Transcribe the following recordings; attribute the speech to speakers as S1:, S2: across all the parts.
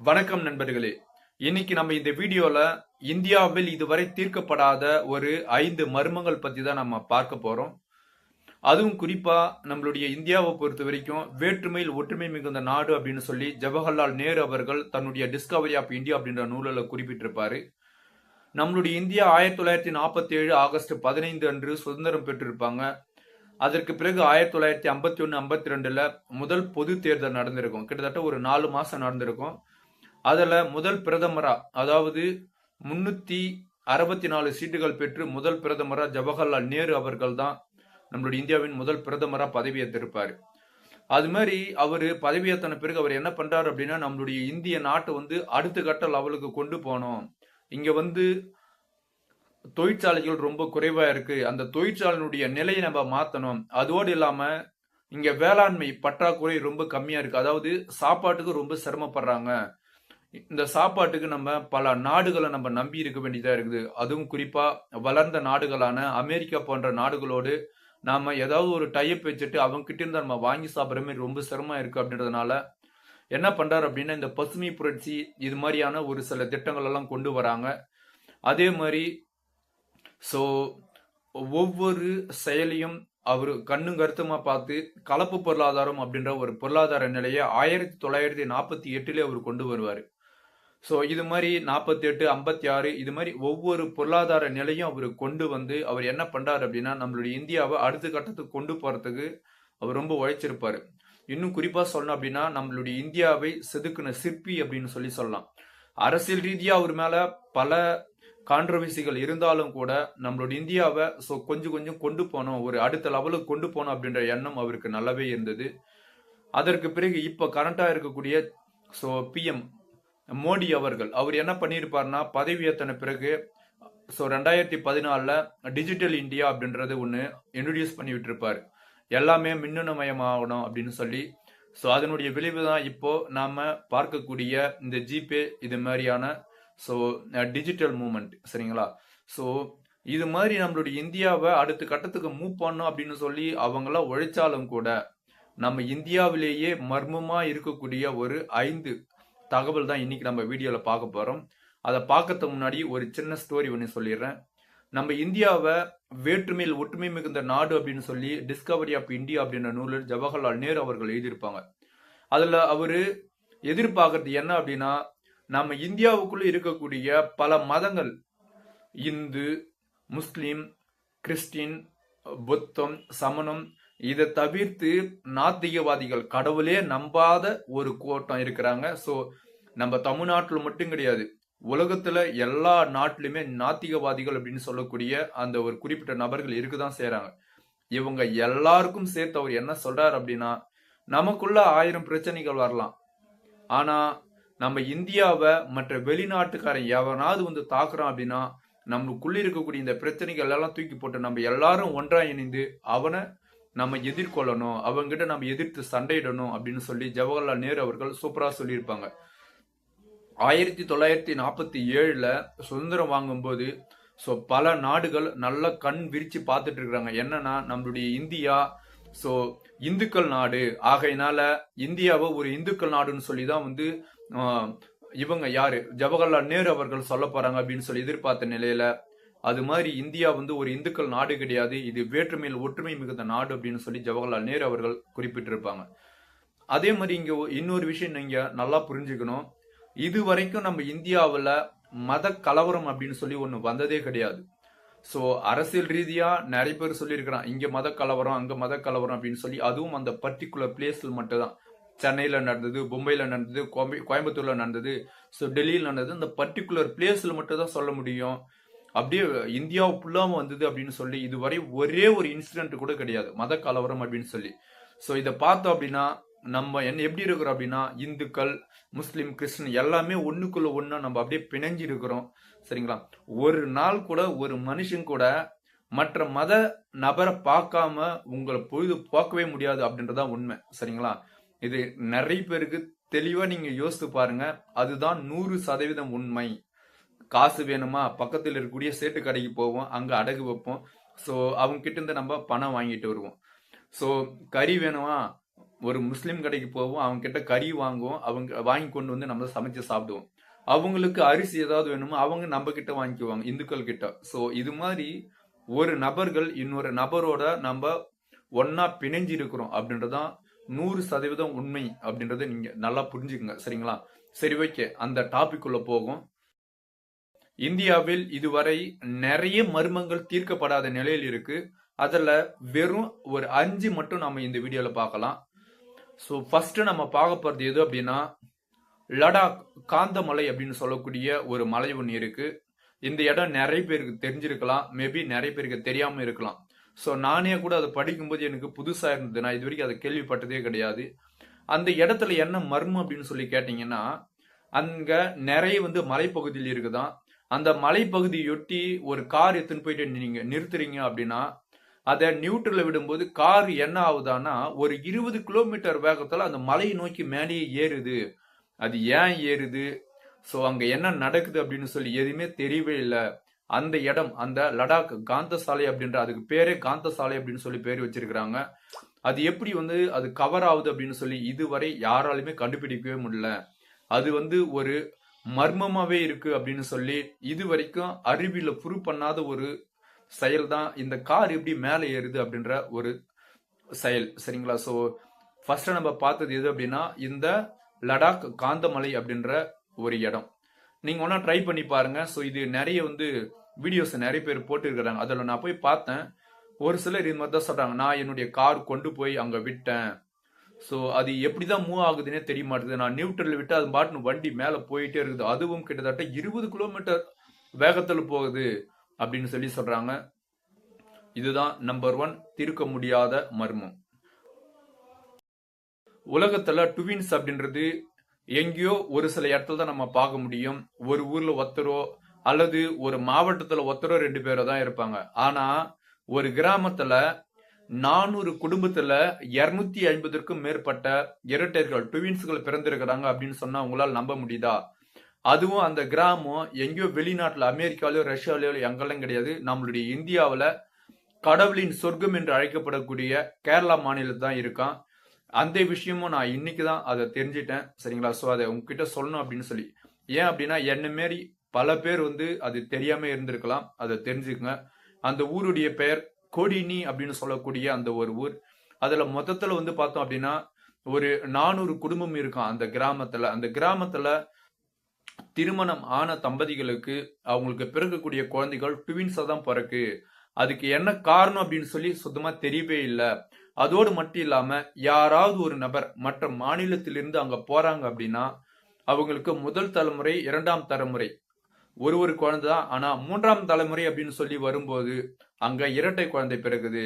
S1: வணக்கம் நண்பர்களே. இன்னைக்கு நம்ம இந்த வீடியோல இந்தியாவில் இதுவரை தீர்க்கப்படாத ஒரு ஐந்து மர்மங்கள் பத்தி தான் நம்ம பார்க்க போறோம். அதுவும் குறிப்பா நம்மளுடைய இந்தியாவை பொறுத்த வரைக்கும் வேற்றுமையில் ஒற்றுமை மிகுந்த நாடு அப்படின்னு சொல்லி ஜவஹர்லால் நேரு அவர்கள் தன்னுடைய டிஸ்கவரி ஆஃப் இந்தியா அப்படின்ற நூலில் குறிப்பிட்டிருப்பாரு. நம்மளுடைய இந்தியா ஆயிரத்தி தொள்ளாயிரத்தி நாற்பத்தி ஏழு ஆகஸ்ட் பதினைந்து அன்று சுதந்திரம் பெற்றிருப்பாங்க. அதற்கு பிறகு ஆயிரத்தி தொள்ளாயிரத்தி ஐம்பத்தி ஒன்று ஐம்பத்தி ரெண்டுல முதல் பொது தேர்தல் நடந்திருக்கும். கிட்டத்தட்ட ஒரு நாலு மாசம் நடந்திருக்கும். அதில் முதல் பிரதமராக அதாவது முன்னூற்றி அறுபத்தி நாலு சீட்டுகள் பெற்று முதல் பிரதமராக ஜவஹர்லால் நேரு அவர்கள் தான் நம்மளுடைய இந்தியாவின் முதல் பிரதமராக பதவியேற்றிருப்பார். அது மாதிரி அவர் பதவியேற்றின பிறகு அவர் என்ன பண்ணுறாரு அப்படின்னா நம்மளுடைய இந்திய நாட்டை வந்து அடுத்த கட்ட லெவலுக்கு கொண்டு போனோம். இங்கே வந்து தொழிற்சாலைகள் ரொம்ப குறைவாக இருக்குது அந்த தொழிற்சாலையினுடைய நிலையை நம்ம மாற்றணும் அதோடு இல்லாமல் இங்கே வேளாண்மை பற்றாக்குறை ரொம்ப கம்மியாக இருக்குது அதாவது சாப்பாட்டுக்கு ரொம்ப சிரமப்படுறாங்க. இந்த சாப்பாட்டுக்கு நம்ம பல நாடுகளை நம்ம நம்பி இருக்க வேண்டியதாக இருக்குது. அதுவும் குறிப்பாக வளர்ந்த நாடுகளான அமெரிக்கா போன்ற நாடுகளோடு நாம் ஏதாவது ஒரு டைப் வச்சுட்டு அவங்ககிட்ட இருந்து நம்ம வாங்கி சாப்பிட்ற மாதிரி ரொம்ப சிரமம் இருக்குது அப்படின்றதுனால என்ன பண்ணுறாரு அப்படின்னா இந்த பசுமை புரட்சி இது மாதிரியான ஒரு சில திட்டங்கள் எல்லாம் கொண்டு வராங்க. அதே மாதிரி ஸோ ஒவ்வொரு செயலையும் அவர் கண்ணும் கருத்துமா பார்த்து கலப்பு பொருளாதாரம் அப்படின்ற ஒரு பொருளாதார நிலையை ஆயிரத்தி தொள்ளாயிரத்தி நாற்பத்தி எட்டுலேயே அவர் கொண்டு வருவார். ஸோ இது மாதிரி நாற்பத்தி எட்டு ஐம்பத்தி ஆறு இது மாதிரி ஒவ்வொரு பொருளாதார நிலையும் அவர் கொண்டு வந்து அவர் என்ன பண்ணுறாரு அப்படின்னா நம்மளுடைய இந்தியாவை அடுத்த கட்டத்துக்கு கொண்டு போகிறதுக்கு அவர் ரொம்ப உழைச்சிருப்பார். இன்னும் குறிப்பாக சொல்லணும் அப்படின்னா நம்மளுடைய இந்தியாவை செதுக்குன சிற்பி அப்படின்னு சொல்லி சொல்லலாம். அரசியல் ரீதியாக அவர் மேலே பல கான்ட்ரவர்சிகள் இருந்தாலும் கூட நம்மளுடைய இந்தியாவை ஸோ கொஞ்சம் கொஞ்சம் கொண்டு போனோம். ஒரு அடுத்த லெவலுக்கு கொண்டு போனோம் அப்படின்ற எண்ணம் அவருக்கு நல்லாவே இருந்தது. அதற்கு பிறகு இப்போ கரண்ட்டாக இருக்கக்கூடிய ஸோ பிஎம் மோடி அவர்கள் அவர் என்ன பண்ணியிருப்பார்னா பதவியேற்றின பிறகு ஸோ ரெண்டாயிரத்தி பதினாலில் டிஜிட்டல் இந்தியா அப்படின்றது ஒன்று இன்ட்ரடியூஸ் பண்ணி விட்டுருப்பார் எல்லாமே மின்னணுமயமாகணும் அப்படின்னு சொல்லி ஸோ அதனுடைய விளைவு தான் இப்போது நாம் பார்க்கக்கூடிய இந்த ஜிபே இது மாதிரியான ஸோ டிஜிட்டல் மூமெண்ட் சரிங்களா? ஸோ இது மாதிரி நம்மளுடைய இந்தியாவை அடுத்த கட்டத்துக்கு மூவ் பண்ணோம் அப்படின்னு சொல்லி அவங்களாம் உழைச்சாலும் கூட நம்ம இந்தியாவிலேயே மர்மமாக இருக்கக்கூடிய ஒரு ஐந்து தகவல் தான் இன்னைக்கு நம்ம வீடியோவில் பார்க்க போகிறோம் அதை பார்க்கறதுக்கு முன்னாடி ஒரு சின்ன ஸ்டோரி ஒன்று சொல்லிடுறேன். நம்ம இந்தியாவை வேற்றுமையில் ஒற்றுமை மிகுந்த நாடு அப்படின்னு சொல்லி டிஸ்கவரி ஆஃப் இந்தியா அப்படின்ற நூலில் ஜவஹர்லால் நேரு அவர்கள் எழுதியிருப்பாங்க. அதில் அவர் எதிர்பார்க்கறது என்ன அப்படின்னா நம்ம இந்தியாவுக்குள்ளே இருக்கக்கூடிய பல மதங்கள் இந்து முஸ்லீம் கிறிஸ்டின் புத்தம் சமணம் இதை தவிர்த்து நாத்திகவாதிகள் கடவுளே நம்பாத ஒரு கூட்டம் இருக்கிறாங்க. ஸோ நம்ம தமிழ்நாட்டில் மட்டும் கிடையாது. உலகத்துல எல்லா நாட்டிலுமே நாத்திகவாதிகள் அப்படின்னு சொல்லக்கூடிய அந்த ஒரு குறிப்பிட்ட நபர்கள் இருக்குதான் செய்யறாங்க இவங்க எல்லாருக்கும் சேர்த்து அவர் என்ன சொல்றாரு அப்படின்னா நமக்குள்ள ஆயிரம் பிரச்சனைகள் வரலாம். ஆனா நம்ம இந்தியாவை மற்ற வெளிநாட்டுக்காரன் எவனாவது வந்து தாக்குறான் அப்படின்னா நம்மளுக்குள்ள இருக்கக்கூடிய இந்த பிரச்சனைகள் எல்லாம் தூக்கி போட்டு நம்ம எல்லாரும் ஒன்றா இணைந்து அவனை நம்ம எதிர்கொள்ளணும் அவங்ககிட்ட நம்ம எதிர்த்து சண்டையிடணும் அப்படின்னு சொல்லி ஜவஹர்லால் நேரு அவர்கள் சூப்பராக சொல்லியிருப்பாங்க. ஆயிரத்தி தொள்ளாயிரத்தி நாற்பத்தி ஏழில் சுதந்திரம் வாங்கும்போது ஸோ பல நாடுகள் நல்லா கண் விரித்து பார்த்துட்டு இருக்கிறாங்க. என்னன்னா நம்மளுடைய இந்தியா ஸோ இந்துக்கள் நாடு. ஆகையினால இந்தியாவை ஒரு இந்துக்கள் நாடுன்னு சொல்லி தான் வந்து இவங்க யாரு? ஜவஹர்லால் நேரு அவர்கள் சொல்ல போறாங்க அப்படின்னு சொல்லி எதிர்பார்த்த நிலையில அது மாதிரி இந்தியா வந்து ஒரு இந்துக்கள் நாடு கிடையாது. இது வேற்றுமையில் ஒற்றுமை மிகுந்த நாடு அப்படின்னு சொல்லி ஜவஹர்லால் நேரு அவர்கள் குறிப்பிட்டிருப்பாங்க. அதே மாதிரி இங்கே இன்னொரு விஷயம் நீங்கள் நல்லா புரிஞ்சுக்கணும். இது வரைக்கும் நம்ம இந்தியாவில் மத கலவரம் அப்படின்னு சொல்லி ஒன்று வந்ததே கிடையாது. ஸோ அரசியல் ரீதியாக நிறைய பேர் சொல்லியிருக்கிறான் இங்கே மத கலவரம் அங்கே மத கலவரம் அப்படின்னு சொல்லி அதுவும் அந்த பர்டிகுலர் பிளேஸில் மட்டும்தான். சென்னையில் நடந்தது மும்பையில் நடந்தது கோயம்புத்தூரில் நடந்தது ஸோ டெல்லியில் நடந்தது இந்த பர்டிகுலர் பிளேஸில் மட்டும் தான் சொல்ல முடியும். அப்படியே இந்தியா ஃபுல்லாம வந்தது அப்படின்னு சொல்லி இதுவரை ஒரே ஒரு இன்சிடென்ட் கூட கிடையாது. மத கலவரம் அப்படின்னு சொல்லி. ஸோ இதை பார்த்தோம் அப்படின்னா நம்ம என்ன எப்படி இருக்கிறோம் அப்படின்னா இந்துக்கள் முஸ்லீம் கிறிஸ்டின் எல்லாமே ஒண்ணுக்குள்ள ஒன்றா நம்ம அப்படியே பிணைஞ்சு இருக்கிறோம். சரிங்களா? ஒரு நாள் கூட ஒரு மனுஷன் கூட மற்ற மத நபரை பார்க்காம உங்களை பொழுது பார்க்கவே முடியாது அப்படின்றதான் உண்மை. சரிங்களா? இது நிறைய பேருக்கு தெளிவா நீங்க யோசித்து பாருங்க. அதுதான் நூறு சதவீதம் உண்மை. காசு வேணுமா? பக்கத்தில் இருக்கக்கூடிய சேட்டு கடைக்கு போவோம். அங்கே அடகு வைப்போம். ஸோ அவங்க கிட்டேருந்து நம்ம பணம் வாங்கிட்டு வருவோம். ஸோ கறி வேணுமா? ஒரு முஸ்லீம் கடைக்கு போவோம். அவங்க கிட்ட கறி வாங்குவோம். அவங்க வாங்கி கொண்டு வந்து நம்ம சமைச்சு சாப்பிடுவோம். அவங்களுக்கு அரிசி ஏதாவது வேணுமோ? அவங்க நம்ம கிட்ட வாங்கிக்குவாங்க. இந்துக்கள் கிட்ட. ஸோ இது மாதிரி ஒரு நபர்கள் இன்னொரு நபரோட நம்ம ஒன்னா பிணைஞ்சு இருக்கிறோம் அப்படின்றதான் நூறு சதவீதம் உண்மை அப்படின்றத நீங்க நல்லா புரிஞ்சுக்குங்க. சரிங்களா? சரி ஓகே அந்த டாபிக் உள்ள போகும். இந்தியாவில் இதுவரை நிறைய மர்மங்கள் தீர்க்கப்படாத நிலையில் இருக்கு. அதில் வெறும் ஒரு அஞ்சு மட்டும் நம்ம இந்த வீடியோவில் பார்க்கலாம். ஸோ ஃபர்ஸ்ட் நம்ம பார்க்க போகிறது எது அப்படின்னா லடாக் காந்தமலை அப்படின்னு சொல்லக்கூடிய ஒரு மலை ஒன்று இருக்கு. இந்த இடம் நிறைய பேருக்கு தெரிஞ்சிருக்கலாம். மேபி நிறைய பேருக்கு தெரியாமல் இருக்கலாம். ஸோ நானே கூட அதை படிக்கும்போது எனக்கு புதுசாக இருந்தது. நான் இது வரைக்கும் அதை கேள்விப்பட்டதே கிடையாது. அந்த இடத்துல என்ன மர்மம் அப்படின்னு சொல்லி கேட்டிங்கன்னா அங்கே நிறைய வந்து மலைப்பகுதியில் இருக்குதான். அந்த மலைப்பகுதியொட்டி ஒரு கார் எடுத்துன்னு போயிட்டு நீங்க நிறுத்துறீங்க அப்படின்னா அதை நியூட்ரல விடும்போது கார் என்ன ஆகுதான்னா ஒரு இருபது கிலோமீட்டர் வேகத்துல அந்த மலையை நோக்கி மேலேயே ஏறுது. அது ஏன் ஏறுது? ஸோ அங்க என்ன நடக்குது அப்படின்னு சொல்லி எதுவுமே தெரியவே இல்லை. அந்த இடம் அந்த லடாக் காந்த சாலை அப்படின்ற அதுக்கு பேரே காந்த சாலை அப்படின்னு சொல்லி பேர் வச்சிருக்கிறாங்க. அது எப்படி வந்து அது கவர் ஆகுது அப்படின்னு சொல்லி இதுவரை யாராலுமே கண்டுபிடிக்கவே முடியல. அது வந்து ஒரு மர்மமாவே இருக்கு அப்படின்னு சொல்லி இது வரைக்கும் அறிவியல ப்ரூவ் பண்ணாத ஒரு செயல் தான் இந்த கார் எப்படி மேலே ஏறுது அப்படின்ற ஒரு செயல். சரிங்களா? ஸோ ஃபர்ஸ்ட் நம்ம பார்த்தது எது அப்படின்னா இந்த லடாக் காந்தமலை அப்படின்ற ஒரு இடம். நீங்க ஒன்றா ட்ரை பண்ணி பாருங்க. ஸோ இது நிறைய வந்து வீடியோஸ் நிறைய பேர் போட்டிருக்கிறாங்க. அதில் நான் போய் பார்த்தேன். ஒரு சிலர் இது மாதிரி தான் சொல்றாங்க. நான் என்னுடைய கார் கொண்டு போய் அங்கே விட்டேன். ஸோ அது எப்படி தான் மூவ் ஆகுதுன்னே தெரிய மாட்டேது நான் நியூட்ரல் விட்டு அது பாட்டுன்னு வண்டி மேலே போயிட்டே இருக்குது. அதுவும் கிட்டத்தட்ட இருபது கிலோமீட்டர் வேகத்தில் போகுது அப்படின்னு சொல்லி சொல்கிறாங்க இதுதான் நம்பர் ஒன் தீர்க்க முடியாத மர்மம். உலகத்தில் டுவின்ஸ் அப்படின்றது எங்கேயோ ஒரு சில இடத்துல தான் நம்ம பார்க்க முடியும். ஒரு ஊரில் ஒத்தரோ அல்லது ஒரு மாவட்டத்தில் ஒத்தரோ ரெண்டு பேரோ தான் இருப்பாங்க. ஆனால் ஒரு கிராமத்தில் நானூறு குடும்பத்துல இருநூத்தி ஐம்பதுக்கும் மேற்பட்ட இரட்டையர்கள் டுவின்ஸ்கள் பிறந்திருக்கிறாங்க அப்படின்னு சொன்னா உங்களால் நம்ப முடியுதா? அதுவும் அந்த கிராமம் எங்கேயோ வெளிநாட்டுல அமெரிக்காலயோ ரஷ்யாலயோ எங்கெல்லாம் கிடையாது. நம்மளுடைய இந்தியாவில கடவுளின் சொர்க்கம் என்று அழைக்கப்படக்கூடிய கேரளா மாநிலத்தில் தான் இருக்கான். அந்த விஷயமும் நான் இன்னைக்கு தான் அதை தெரிஞ்சிட்டேன். சரிங்களா? ஸோ அதை உங்ககிட்ட சொல்லணும் அப்படின்னு சொல்லி. ஏன் அப்படின்னா என்ன மாரி பல பேர் வந்து அது தெரியாம இருந்திருக்கலாம். அதை தெரிஞ்சுக்கங்க. அந்த ஊருடைய பெயர் கொடினி அப்படின்னு சொல்லக்கூடிய அந்த ஒரு ஊர். அதுல மொத்தத்துல வந்து பார்த்தோம் அப்படின்னா ஒரு நானூறு குடும்பம் இருக்கும் அந்த கிராமத்துல. அந்த கிராமத்துல திருமணம் ஆன தம்பதிகளுக்கு அவங்களுக்கு பிறக்கக்கூடிய குழந்தைகள் ட்வின்ஸா தான் பிறக்கு. அதுக்கு என்ன காரணம் அப்படின்னு சொல்லி சுத்தமா தெரியவே இல்லை. அதோடு மட்டும் இல்லாம யாராவது ஒரு நபர் மற்ற மாநிலத்திலிருந்து அங்க போறாங்க அப்படின்னா அவங்களுக்கு முதல் தலைமுறை இரண்டாம் தலைமுறை ஒரு ஒரு குழந்தை தான். ஆனா மூன்றாம் தலைமுறை அப்படின்னு சொல்லி வரும்போது அங்க இரட்டை குழந்தை பிறகுது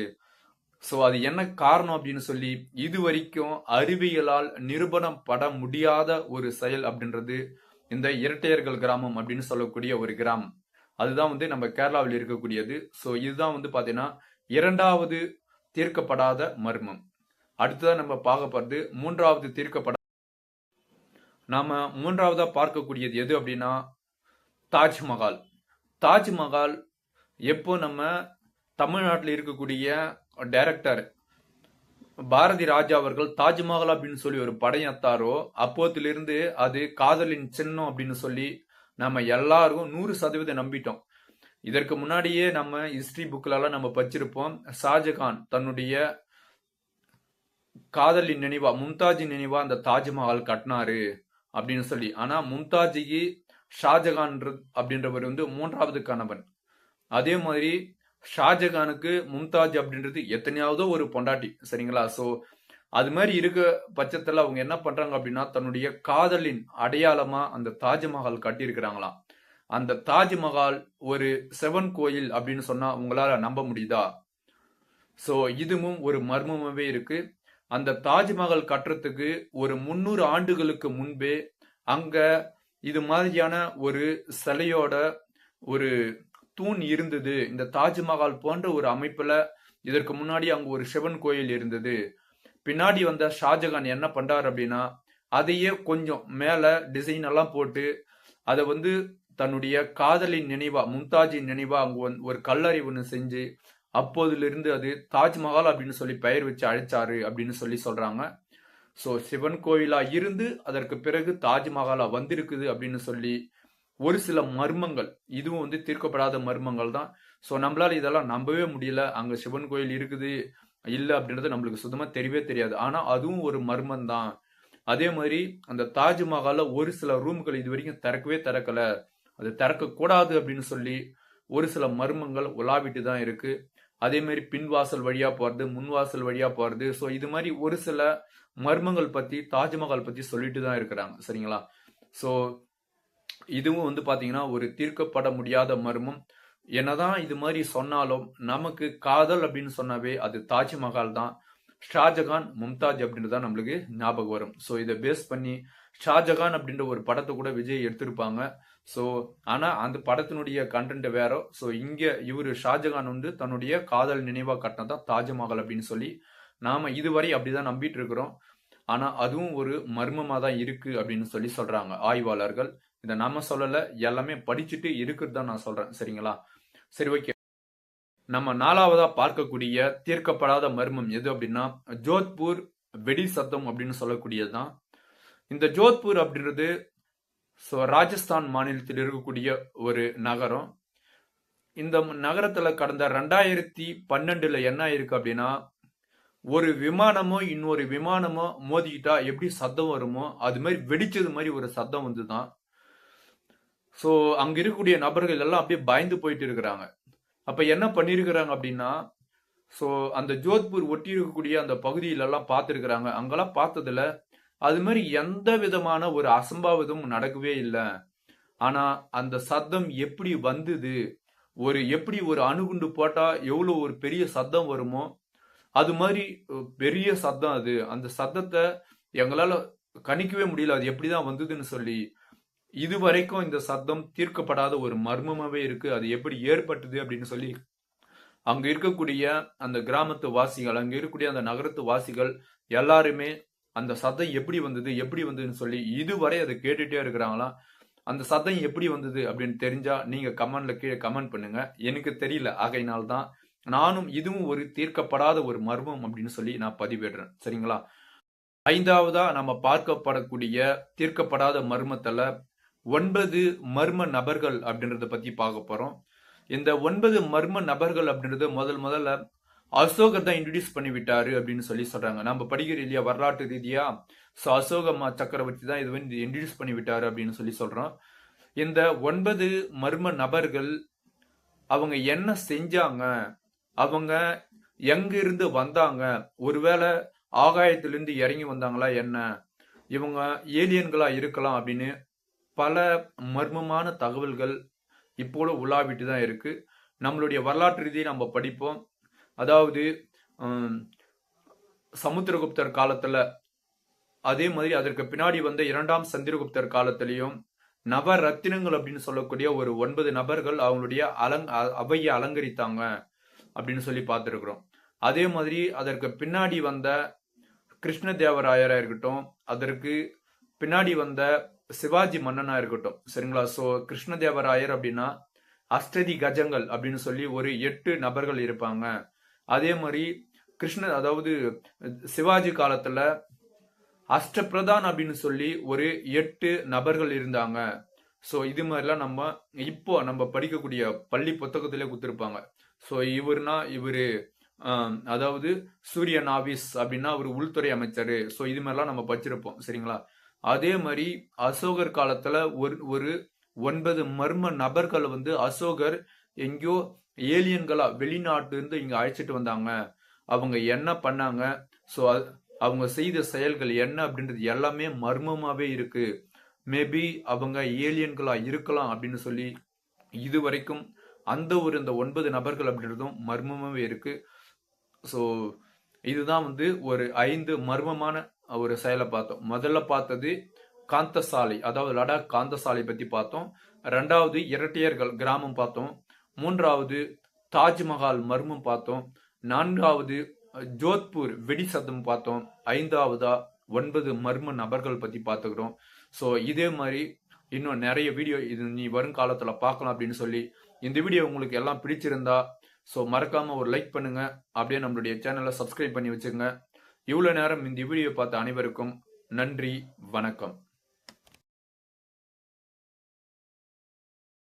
S1: ஸோ அது என்ன காரணம் அப்படின்னு சொல்லி இது வரைக்கும் அறிவியலால் நிரூபணம் பட முடியாத ஒரு செயல் அப்படின்றது இந்த இரட்டையர்கள் கிராமம் அப்படின்னு சொல்லக்கூடிய ஒரு கிராமம். அதுதான் வந்து நம்ம கேரளாவில் இருக்கக்கூடியது. ஸோ இதுதான் வந்து பார்த்தீங்கன்னா இரண்டாவது தீர்க்கப்படாத மர்மம். அடுத்ததான் நம்ம பார்க்க போகிறது மூன்றாவது தீர்க்கப்பட நாம மூன்றாவதா பார்க்கக்கூடியது எது அப்படின்னா தாஜ்மஹால். தாஜ்மஹால் எப்போ நம்ம தமிழ்நாட்டில் இருக்கக்கூடிய டைரக்டர் பாரதி ராஜா அவர்கள் தாஜ்மஹால் அப்படின்னு சொல்லி ஒரு படையத்தாரோ அப்போத்திலிருந்து அது காதலின் சின்னம் அப்படின்னு சொல்லி நம்ம எல்லாருக்கும் நூறு சதவீதம் நம்பிட்டோம். இதற்கு முன்னாடியே நம்ம ஹிஸ்டரி புக்கிலலாம் நம்ம படிச்சிருப்போம். ஷாஜகான் தன்னுடைய காதலின் நினைவா மும்தாஜின் நினைவா அந்த தாஜ்மஹால் கட்டினாரு அப்படின்னு சொல்லி. ஆனா மும்தாஜிக்கு ஷாஜகான் அப்படின்றவர் வந்து மூன்றாவது கணவன். அதே மாதிரி ஷாஜகானுக்கு மும்தாஜ் அப்படின்றது எத்தனையாவதோ ஒரு பொண்டாட்டி சரிங்களா? சோ அது மாதிரி இருக்க பட்சத்துல அவங்க என்ன பண்றாங்க அப்படின்னா தன்னுடைய காதலின் அடையாளமா அந்த தாஜ்மஹால் கட்டியிருக்கிறாங்களாம் அந்த தாஜ்மஹால் ஒரு செவன் கோயில் அப்படின்னு சொன்னா உங்களால நம்ப முடியுதா? சோ இதுவும் ஒரு மர்மமாவே இருக்கு. அந்த தாஜ்மஹால் கட்டுறதுக்கு ஒரு முன்னூறு ஆண்டுகளுக்கு முன்பே அங்க இது மாதிரியான ஒரு சிலையோட ஒரு தூண் இருந்தது. இந்த தாஜ்மஹால் போன்ற ஒரு அமைப்புல இதற்கு முன்னாடி அங்க ஒரு சிவன் கோயில் இருந்தது. பின்னாடி வந்த ஷாஜகான் என்ன பண்றாரு அப்படின்னா அதையே கொஞ்சம் மேல டிசைன் எல்லாம் போட்டு அதை வந்து தன்னுடைய காதலின் நினைவா மும்தாஜின் நினைவா அங்க ஒரு கல்லறை ஒன்று செஞ்சு அப்போதிலிருந்து அது தாஜ்மஹால் அப்படின்னு சொல்லி பெயர் வச்சு அழைச்சாரு அப்படின்னு சொல்லி சொல்றாங்க. ஸோ சிவன் கோயிலாக இருந்து அதற்கு பிறகு தாஜ்மஹாலா வந்திருக்குது அப்படின்னு சொல்லி ஒரு சில மர்மங்கள் இதுவும் வந்து தீர்க்கப்படாத மர்மங்கள் தான். ஸோ நம்மளால இதெல்லாம் நம்பவே முடியல. அங்க சிவன் கோயில் இருக்குது இல்லை அப்படின்றது நம்மளுக்கு சுத்தமா தெரியவே தெரியாது. ஆனா அதுவும் ஒரு மர்மம் தான். அதே மாதிரி அந்த தாஜ்மஹால ஒரு சில ரூம்கள் இது வரைக்கும் திறக்கவே திறக்கல. அது திறக்க கூடாது அப்படின்னு சொல்லி ஒரு சில மர்மங்கள் உலாவிட்டு தான் இருக்கு. அதே மாதிரி பின்வாசல் வழியா போறது முன்வாசல் வழியா போறது. ஸோ இது மாதிரி ஒரு சில மர்மங்கள் பத்தி தாஜ்மஹால் பத்தி சொல்லிட்டு தான் இருக்கிறாங்க. சரிங்களா? ஸோ இதுவும் வந்து பாத்தீங்கன்னா ஒரு தீர்க்கப்பட முடியாத மர்மம். என்னதான் இது மாதிரி சொன்னாலும் நமக்கு காதல் அப்படின்னு சொன்னாவே அது தாஜ்மஹால் தான். ஷாஜகான் மும்தாஜ் அப்படின்றது தான் நம்மளுக்கு ஞாபகம் வரும். ஸோ இதை பேஸ் பண்ணி ஷாஜகான் அப்படின்ற ஒரு படத்தை கூட விஜய் எடுத்திருப்பாங்க. ஸோ ஆனால் அந்த படத்தினுடைய கண்டென்ட் வேற ஸோ இங்கே இவர் ஷாஜகான் வந்து தன்னுடைய காதல் நினைவாக கட்டினது தான் தாஜ்மஹால் அப்படின்னு சொல்லி நாம் இதுவரை அப்படிதான் நம்பிட்டு இருக்கிறோம். ஆனால் அதுவும் ஒரு மர்மமாக தான் இருக்குது அப்படின்னு சொல்லி சொல்கிறாங்க ஆய்வாளர்கள். இதை நாம சொல்லலை எல்லாமே படிச்சுட்டு இருக்கிறது தான் நான் சொல்கிறேன் சரிங்களா? சரி ஓகே. நம்ம நாலாவதா பார்க்கக்கூடிய தீர்க்கப்படாத மர்மம் எது அப்படின்னா ஜோத்பூர் வெடி சத்தம் அப்படின்னு சொல்லக்கூடியது தான் இந்த ஜோத்பூர் அப்படின்றது ஸோ ராஜஸ்தான் மாநிலத்தில் இருக்கக்கூடிய ஒரு நகரம். இந்த நகரத்தில் கடந்த ரெண்டாயிரத்தி பன்னெண்டில் என்ன ஆயிருக்கு அப்படின்னா ஒரு விமானமோ இன்னொரு விமானமோ மோதிக்கிட்டா எப்படி சத்தம் வருமோ அது மாதிரி வெடிச்சது மாதிரி ஒரு சத்தம் வந்து தான் ஸோ அங்கே இருக்கக்கூடிய நபர்கள் எல்லாம் அப்படியே பயந்து போயிட்டு இருக்கிறாங்க. அப்போ என்ன பண்ணியிருக்கிறாங்க அப்படின்னா ஸோ அந்த ஜோத்பூர் ஒட்டி இருக்கக்கூடிய அந்த பகுதியிலெல்லாம் பார்த்துருக்குறாங்க. அங்கெல்லாம் பார்த்ததுல அது மாதிரி எந்த விதமான ஒரு அசம்பாவிதமும் நடக்கவே இல்லை. ஆனா அந்த சத்தம் எப்படி வந்தது? ஒரு எப்படி ஒரு அணுகுண்டு போட்டா எவ்வளோ ஒரு பெரிய சத்தம் வருமோ? அது மாதிரி பெரிய சத்தம் அது. அந்த சத்தத்தை எங்களால் கணிக்கவே முடியல. அது எப்படி தான் வந்ததுன்னு சொல்லி. இது வரைக்கும் இந்த சத்தம் தீர்க்கப்படாத ஒரு மர்மமாகவே இருக்கு. அது எப்படி ஏற்பட்டது அப்படின்னு சொல்லி அங்க இருக்கக்கூடிய அந்த கிராமத்து வாசிகள் அங்க இருக்கக்கூடிய அந்த நகரத்து வாசிகள் எல்லாருமே அந்த சத்தம் எப்படி வந்தது எப்படி வந்ததுன்னு சொல்லி இதுவரை அதை கேட்டுட்டே இருக்கிறாங்களாம் அந்த சத்தம் எப்படி வந்தது அப்படின்னு தெரிஞ்சா நீங்க கமெண்ட்ல கீழே கமெண்ட் பண்ணுங்க. எனக்கு தெரியல. ஆகையினால் தான் நானும் இதுவும் ஒரு தீர்க்கப்படாத ஒரு மர்மம் அப்படின்னு சொல்லி நான் பதிவிடுறேன். சரிங்களா? ஐந்தாவதா நம்ம பார்க்கப்படக்கூடிய தீர்க்கப்படாத மர்மத்துல ஒன்பது மர்ம நபர்கள் அப்படின்றத பத்தி பார்க்க போறோம். இந்த ஒன்பது மர்ம நபர்கள் அப்படின்றது முதல் முதல்ல அசோகர் தான் இன்ட்ரடியூஸ் பண்ணி விட்டாரு அப்படின்னு சொல்லி சொல்றாங்க. நம்ம படிக்கிற இல்லையா வரலாற்று ரீதியா ஸோ அசோக சக்கரவர்த்தி தான் இது வந்து இன்ட்ரடியூஸ் பண்ணி விட்டாரு அப்படின்னு சொல்லி சொல்றோம். இந்த ஒன்பது மர்ம நபர்கள் அவங்க என்ன செஞ்சாங்க? அவங்க எங்கிருந்து வந்தாங்க? ஒருவேளை ஆகாயத்திலிருந்து இறங்கி வந்தாங்களா என்ன? இவங்க ஏலியன்களா இருக்கலாம் அப்படின்னு பல மர்மமான தகவல்கள் இப்போது உலாவிட்டு தான் இருக்கு. நம்மளுடைய வரலாற்று ரீதியை நம்ம படிப்போம். அதாவது சமுத்திரகுப்தர் காலத்துல அதே மாதிரி அதற்கு பின்னாடி வந்த இரண்டாம் சந்திரகுப்தர் காலத்திலையும் நவரத்தினங்கள் அப்படின்னு சொல்லக்கூடிய ஒரு ஒன்பது நபர்கள் அவங்களுடைய அலங் அ- அவையை அலங்கரித்தாங்க அப்படின்னு சொல்லி பார்த்துருக்குறோம். அதே மாதிரி அதற்கு பின்னாடி வந்த கிருஷ்ணதேவராயரா இருக்கட்டும் அதற்கு பின்னாடி வந்த சிவாஜி மன்னனா இருக்கட்டும் சரிங்களா? சோ கிருஷ்ணதேவராயர் அப்படின்னா அஷ்டதி கஜங்கள் அப்படின்னு சொல்லி ஒரு எட்டு நபர்கள் இருப்பாங்க. அதே மாதிரி கிருஷ்ண அதாவது சிவாஜி காலத்துல அஷ்டபிரதான் அப்படின்னு சொல்லி ஒரு எட்டு நபர்கள் இருந்தாங்க. ஸோ இது மாதிரிலாம் நம்ம இப்போ நம்ம படிக்கக்கூடிய பள்ளி புத்தகத்திலே கொடுத்துருப்பாங்க. ஸோ இவர்னா இவரு அதாவது சூரிய நாவிஸ் அப்படின்னா அவர் உள்துறை அமைச்சர். ஸோ இது மாதிரிலாம் நம்ம படிச்சிருப்போம் சரிங்களா? அதே மாதிரி அசோகர் காலத்துல ஒரு ஒரு ஒன்பது மர்ம நபர்கள் வந்து அசோகர் எங்கேயோ ஏலியன்களா வெளிநாட்டிலிருந்து இங்கே இங்க அழைச்சிட்டு வந்தாங்க. அவங்க என்ன பண்ணாங்க? ஸோ அவங்க செய்த செயல்கள் என்ன அப்படின்றது எல்லாமே மர்மமாவே இருக்கு. மேபி அவங்க ஏலியன்களா இருக்கலாம் அப்படின்னு சொல்லி இது வரைக்கும் அந்த ஒரு இந்த ஒன்பது நபர்கள் அப்படின்றதும் மர்மமாவே இருக்கு. ஸோ இதுதான் வந்து ஒரு ஐந்து மர்மமான ஒரு செயலை பார்த்தோம். முதல்ல பார்த்தது காந்தசாலை அதாவது லடாக் காந்தசாலை பத்தி பார்த்தோம். ரெண்டாவது இரட்டையர்கள் கிராமம் பார்த்தோம். மூன்றாவது தாஜ்மஹால் மர்மம் பார்த்தோம். நான்காவது ஜோத்பூர் வெடி சத்தம் பார்த்தோம். ஐந்தாவதா ஒன்பது மர்ம நபர்கள் பத்தி பார்த்துக்கிறோம். ஸோ இதே மாதிரி இன்னும் நிறைய வீடியோ இது நீ வருங்காலத்துல பார்க்கலாம் அப்படின்னு சொல்லி இந்த வீடியோ உங்களுக்கு எல்லாம் பிடிச்சிருந்தா ஸோ மறக்காம ஒரு லைக் பண்ணுங்க. அப்படியே நம்மளுடைய சேனலை சப்ஸ்கிரைப் பண்ணி வச்சுங்க இவ்வளோ நேரம் இந்த வீடியோ பார்த்த அனைவருக்கும் நன்றி வணக்கம்.